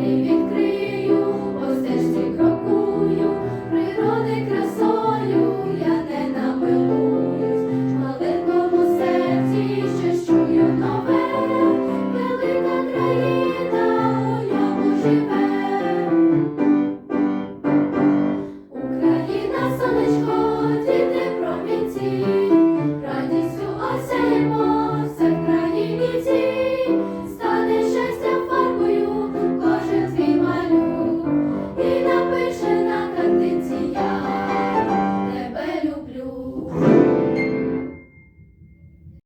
Двері відкрию, по стежці крокую, природи краю.